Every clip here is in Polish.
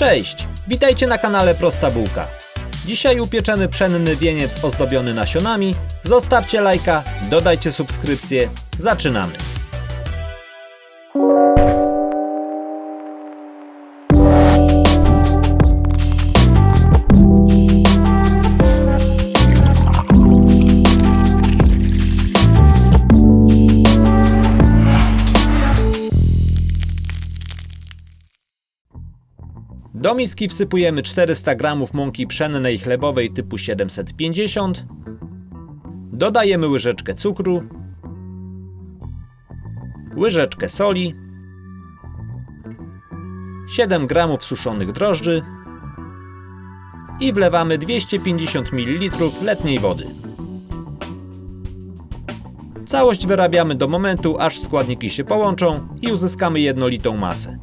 Cześć! Witajcie na kanale Prosta Bułka. Dzisiaj upieczemy pszenny wieniec ozdobiony nasionami. Zostawcie lajka, dodajcie subskrypcję. Zaczynamy! Do miski wsypujemy 400 g mąki pszennej chlebowej typu 750. Dodajemy łyżeczkę cukru, łyżeczkę soli, 7 g suszonych drożdży i wlewamy 250 ml letniej wody. Całość wyrabiamy do momentu, aż składniki się połączą i uzyskamy jednolitą masę.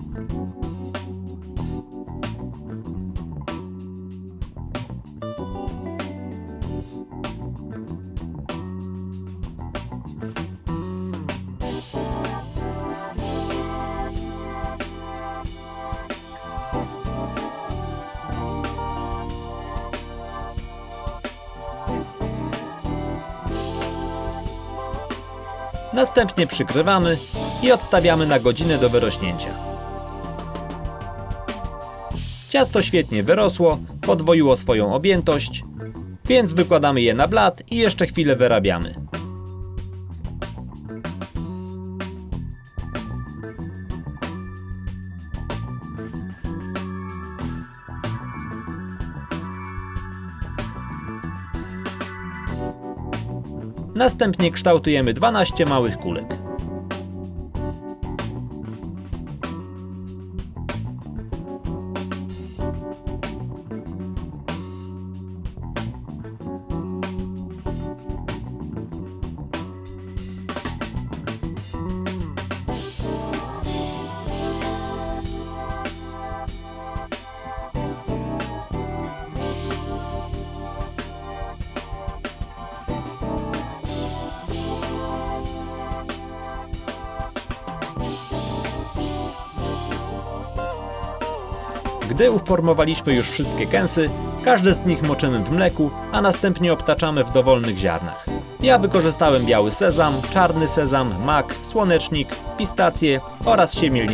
Następnie przykrywamy i odstawiamy na godzinę do wyrośnięcia. Ciasto świetnie wyrosło, podwoiło swoją objętość, więc wykładamy je na blat i jeszcze chwilę wyrabiamy. Następnie kształtujemy 12 małych kulek. Gdy uformowaliśmy już wszystkie kęsy, każde z nich moczymy w mleku, a następnie obtaczamy w dowolnych ziarnach. Ja wykorzystałem biały sezam, czarny sezam, mak, słonecznik, pistacje oraz siemię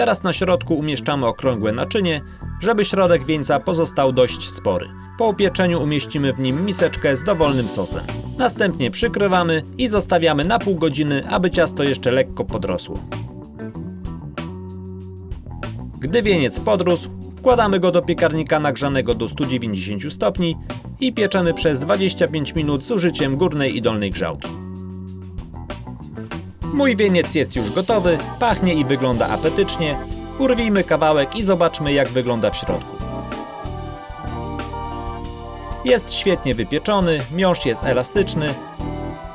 Teraz na środku umieszczamy okrągłe naczynie, żeby środek wieńca pozostał dość spory. Po upieczeniu umieścimy w nim miseczkę z dowolnym sosem. Następnie przykrywamy i zostawiamy na pół godziny, aby ciasto jeszcze lekko podrosło. Gdy wieniec podrósł, wkładamy go do piekarnika nagrzanego do 190 stopni i pieczemy przez 25 minut z użyciem górnej i dolnej grzałki. Mój wieniec jest już gotowy, pachnie i wygląda apetycznie. Urwijmy kawałek i zobaczmy jak wygląda w środku. Jest świetnie wypieczony, miąższ jest elastyczny.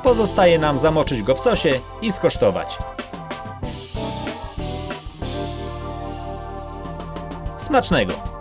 Pozostaje nam zamoczyć go w sosie i skosztować. Smacznego!